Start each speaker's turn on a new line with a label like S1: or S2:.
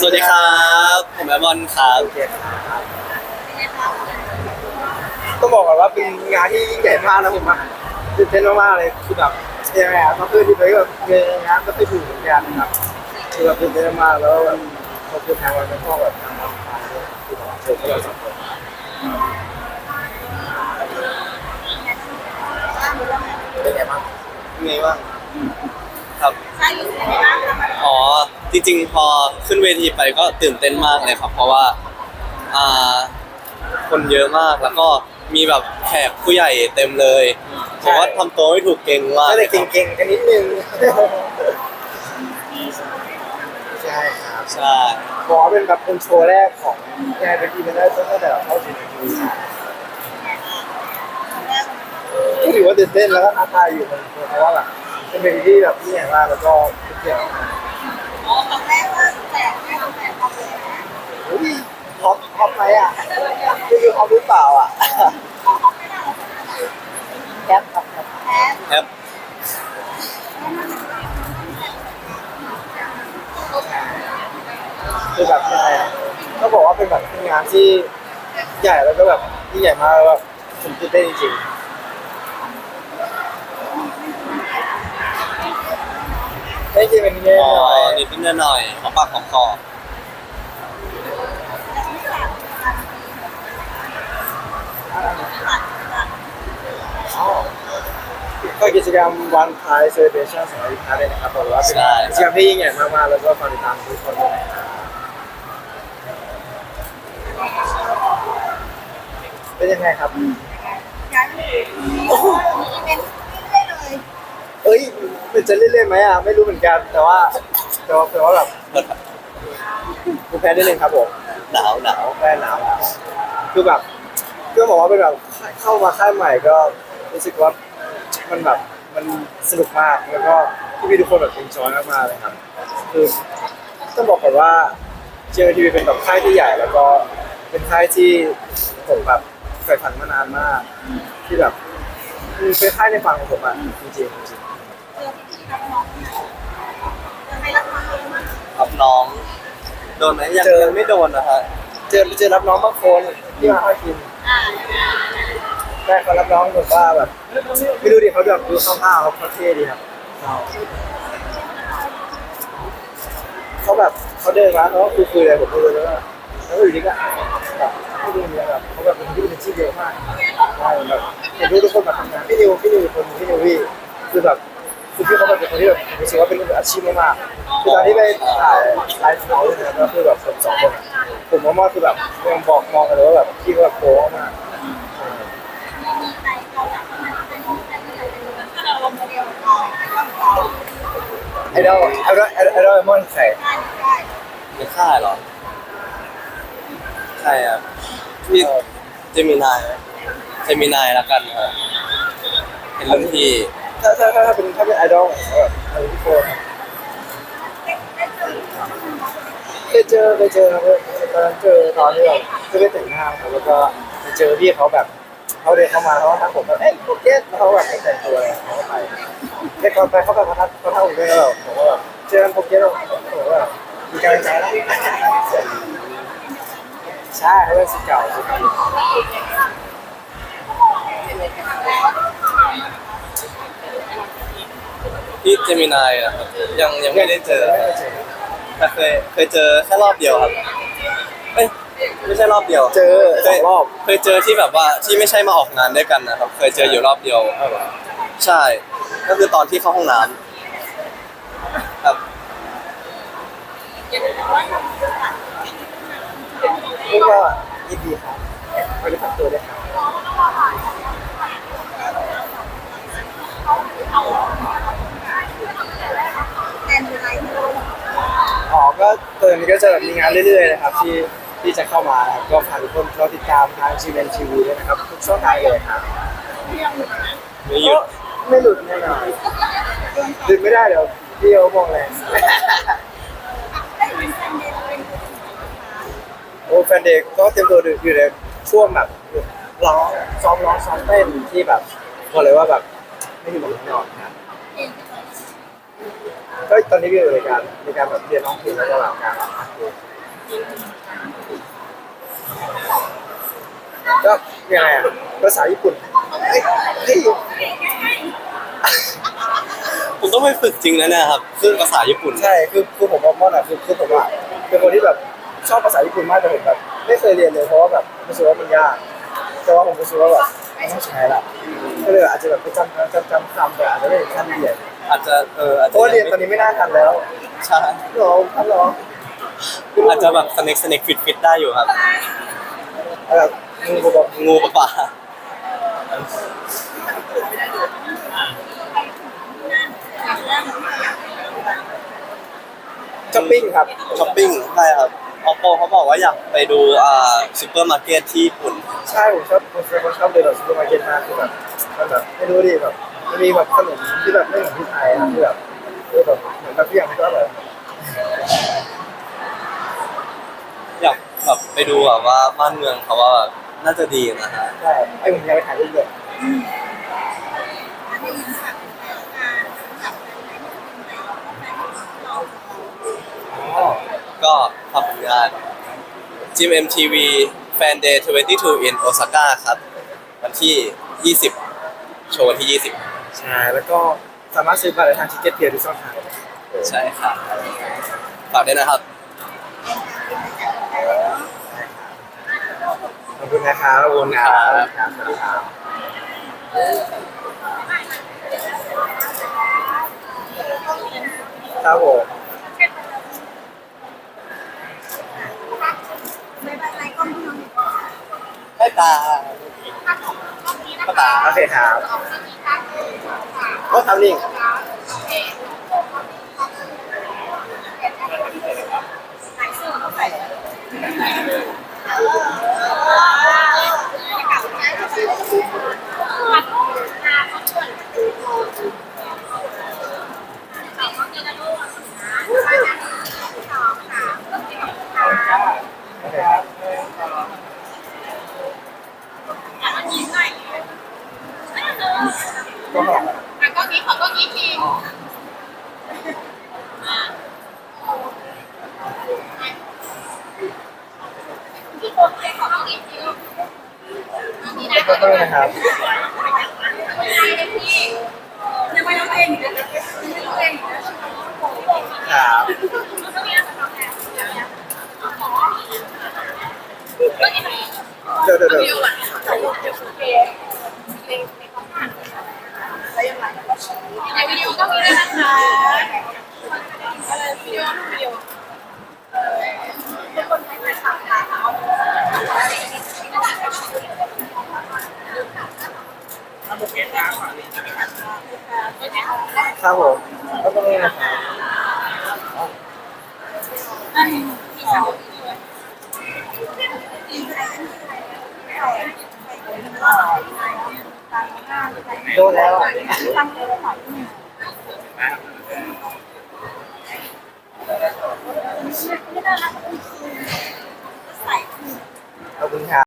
S1: สวัสดีครับ ผมแอมอนครับ
S2: ต้องบอกก่อนว่าเป็นงานที่ยิ่งใหญ่มากนะผมอะตื่นเต้นมากๆเลยคือแบบยังไงอะก็คือที่ไปแบบเงินงานก็ไปถูกเหมือนกันครับคือแบบตื่นเต้นมากแล้วแบบขอบคุณทางวันเป็นพ่อแบบทางทางด้วยที่แบบเชิญพวกเราสองคนเป็นไงบ้าง
S1: ไงบ้างครับ
S3: ใช่รู้สึกยับ้างคะ
S1: อ๋อ จริงๆ พอขึ้นเวทีไปก็ตื่นเต้นมากเลยครับ เพราะว่าอ่าคนเยอะมากแล้วก็มีแบบแขกผู้ใหญ่เต็มเลยผมว่าทำตัวไม่ถูกเก่งมาก
S2: ก็เลย
S1: ครับ
S2: เก่งๆกันนิดนึงใช่ครับ
S1: ใช่
S2: ขอเป็นแบบเป็นโชว์แรกของงานเป็นทีมันได้ตั้งแต่เราเข้าสู่ในทีวีก็ถือว่าตื่นเต้นแล้วก็ท้าทายอยู่มันเพราะว่าแบบเป็นเวทีที่แบบที่ใหญ่มากแล้วก็ทุกอย่าง
S3: อ๋อครั้งแรกว่าแจกให้แฟนเขาเลยนะ
S2: อุ้ยฮอปฮอปไหมอะไม่รู้ฮอปหรือเปล่าอะ
S3: เขาเขาไม่ได้หรอก
S2: แคปครับ
S3: แพ้
S1: ครับ
S2: คือแบบยังไงอะก็บอกว่าเป็นแบบเป็นงานที่ใหญ่แล้วก็แบบที่ใหญ่มากแล้วแบบผมตื่นเต้นจริงๆ ได้จริงเป็นเงี้ย
S1: อ๋อ
S2: หน่อย
S1: นิดนิดหน่อยๆหอมปากหอมคอ
S2: ก็กิจกรรมวันพายเซเลบรชั่นสำหรับลูกค้าเลยนะครับบอกเลยว่าเป็นกิจกรรมที่ยิ่งใหญ่มากๆแล้วก็ฝากติดตามทุกคนด้วยนะครับเป็นยังไงครับ
S3: การมีอีเวนต์เรื่อยๆเลย
S2: เอ้ยมันจะเล่นๆไหมอะไม่รู้เหมือนกัน แต่ว่าแต่ว่าแต่ว่าแบบ
S1: เปิด
S2: คุณแพ้ได้เลยครับผม
S1: หนาวหนาว
S2: แพ้หนาวหนาวคือแบบก็บอกว่าเป็นแบบเข้ามาค่ายใหม่ก็รู้สึกว่ามันแบบมันสนุกมากแล้วก็พี่ๆทุกคนแบบเอนจอยมากๆเลยครับ คือต้องบอกก่อนว่าเจอทีวีเป็นแบบค่ายที่ใหญ่ แล้วก็เป็นค่ายที่ผมแบบใฝ่ฝันมานานมาก ที่แบบ คือเป็นค่ายในฝันของผมอะจริงๆจริง
S3: เจอพี่ๆน้องๆเนี่ยจะให้รับฟังเลยมาก
S1: ครับน้อง โดนไหมยังยังไม่โดนนะฮะ
S2: ๆเจอเจอรับน้องบางคนที่มาให้กิน
S3: อ่า
S2: ได้เขารับน้องแบบว่าแบบไม่รู้ดิเขาแบบดูข้าวๆเขาเท่ดีครับเขาแบบเขาเดินมาเขาก็คุยคุยอะไรผมไม่รู้แล้วก็แล้วก็อยู่ดีก็แบบไม่ดูเนี่ยแบบเขาแบบเป็นคนที่เป็นชื่อเยอะมาก ใช่แบบเห็นทุกคนแบบทำงานพี่นิวพี่นิวคนพี่นิวพี่คือแบบคือพี่เขาแบบเป็นคนที่แบบรู้สึกว่าเป็นออาชีพมากๆคือตอนที่ไปถ่ายไลฟ์เขาเนี่ยก็คือแบบผมสองคนผมมองคือแบบยังบอกมองกันเลยว่าแบบพี่เขาแบบโป๊มาก
S3: มาอยากให้มันเป็นแฟนที่อยากเป็นถ้าเราลงโมเดอยก็พอ
S2: ไอดอลไอดอลไอดอลมอนใส่
S3: ได้ได้
S1: ไม่ค่ายเหรอใช่ครับพี่เจมินายไหม เจมินายละกันครับเป็นรุ่นพี่
S2: ถ้าถ้าถ้าเป็นถ้าเป็นไอดอลแบบไอพี่โฟน
S3: เค
S2: ยเจอเคยเจอครับตอนนั้นเจอตอนที่แบบคือไปแต่งหน้าครับแล้วก็ไปเจอพี่เขาแบบเขาเดินเข้ามาแล้วก็ทักผมแบบเอ้ยโอเคแล้วเขาแบบไปแต่งตัวอะไรเขาไปแต่ก่อนไปเขาแบบมาทักเขาทักผมด้วยแล้วผมก็แบบเจอโอเคแล้วผมก็แบบมีกำลังใจแล้วใช่เขาเป็นสิษย์เก่าสิษย์ เก่า
S1: พี่เจมินายอะครับยังยังไม่ได้เจอ
S2: ไม่ได้เจอ
S1: แต่เคยเคยเจอแค่รอบเดียวครับเอ้ยไม่ใช่รอบเดียว
S2: เจอ
S1: เค
S2: สอยงรอบ
S1: เคยเจอที่แบบว่าที่ไม่ใช่มาออกงานด้วยกันนะครับ เคยเจออยู่รอบเดียว ใช่ ก็คือตอนที่เข้าห้องน้ำครับ
S2: นี่ก็ยินดีครับไม่ได้ทำตัวด้วยครับ ตอนนี้ก็จะแบบมีงานเรื่อยๆนะครับที่ที่จะเข้ามานะครับก็ฝากทุกคนรอติดตามทางจีเอ็นทีวีด้วยนะครับทุกช่องทางเลยครับ
S1: ไม่หยุด
S2: ไม่หลุดแน่นอนหลุดไม่ได้เดี๋ยวพี่เขามองแรง
S3: ได้เป็นแฟนเดย์เป็น
S2: โอ้แฟนเด็กก็เตรียมตัวอยู่ในช่วงแบบร้องซ้อมร้องซ้อมเต้นที่แบบบอกเลยว่าแบบไม่มีหมดแน่นอนครับ
S3: เอง
S2: ก็ก็ตอนนี้อยู่ในการในการแบบเรียนร้องเพลงแล้วก็แบบการอัดเพลงก็ยังไงอะภาษาญี่ปุ่นเฮ้ยเฮ้ย
S1: ผมต้องไปฝึกจริงนะเนี่ยครับซึ่งภาษาญี่ปุ่น
S2: ใช่คือคือผมมองว่าอะคือคือผมอะเป็นคนที่แบบชอบภาษาญี่ปุ่นมากแต่ผมแบบไม่เคยเรียนเลยเพราะว่าแบบรู้สึกว่ามันยากแต่ว่าผมรู้สึกว่าแบบมันต้องใช้ละก็เลยอาจจะแบบไปจำจำจำคำแต่อาจจะไม่ถึงขั้นเรียน
S1: อาจจะเอออาจ
S2: เพ
S1: จะ
S2: ราะว่าเรียนตอนนี้ไม่น่าทันแล้ว
S1: ใช่
S2: หรอครับหรอ
S1: อาจจะแบบสเน็กสเน็กฟิตฟิตได้อยู่ครับ
S2: แบบงูแบบ
S1: งูปลาปลา
S2: ช้อปปิ้งครับ
S1: ช้อปปิ้งใช่ครับ ออปโปเขาบอกว่าอยากไปดูอ่าซูเปอร์มาร์เก็ตที่ญี่ปุ่น
S2: ใช่ผมชอบผมชอบชอบเดินแบบซูเปอร์มาร์เก็ตมากคือแบบมันแบบไม่รู้ดิแบบมันมีแบบขนมที่แบบไม่เหมือนที่ไทยอะที่แบบเออแบบเหมือนแบบที่ยังไม่ก็แบบ
S1: อยากแบบไปดูแบบว่าบ้านเมืองเขาว่าแบบน่าจะดีนะฮะ
S2: ใช่ไอ้ผมยังไปถ่ายรูปเลย อ๋อ
S1: ก็ทำผลงาน จิม MTV Fan Day 22 in Osaka ครับ วันที่ 20 โชว์วันที่
S2: ใช่ แล้วก็สามารถซื้อบัตรได้ทางทิเก็ตเพียร์ทุกช่องทางเลย
S1: 20ใช่ครับฝากด้วยนะครับ
S2: ขอบคุณนะครับขอบคุณครับครับสวัสดีครับครับผม
S3: ไม่เป็นไรก็ไม่ต้อง
S1: ให้ตาก็ตา
S2: โอเคครับ ก็ทำลิง โอเคครับก็หอม
S3: อะก็นี้ขอก็นี้ทีพี่โบใครขอก็นี้ที นี่นะ
S2: ก็ต้องนะครับ
S3: ยังไม่ร้องเลงอยู่นะยังไม่ร้องเพลงอยู่นะครับ
S2: เดี๋ยวเดี๋ยวเดี๋ยว
S3: ในวิดีโอก็มีด้วยนะคะอะไรวิดีโอรูปวิดีโอทุกคนใช้ไฟฉายค่ะ
S2: ครับผมก็ต้องนะครับ
S3: อันนี้ที่สอง
S2: โดนแล้วอะ
S3: ตั้งใจหน่อยไม่ได้ละใส่
S2: ขอบคุณครับ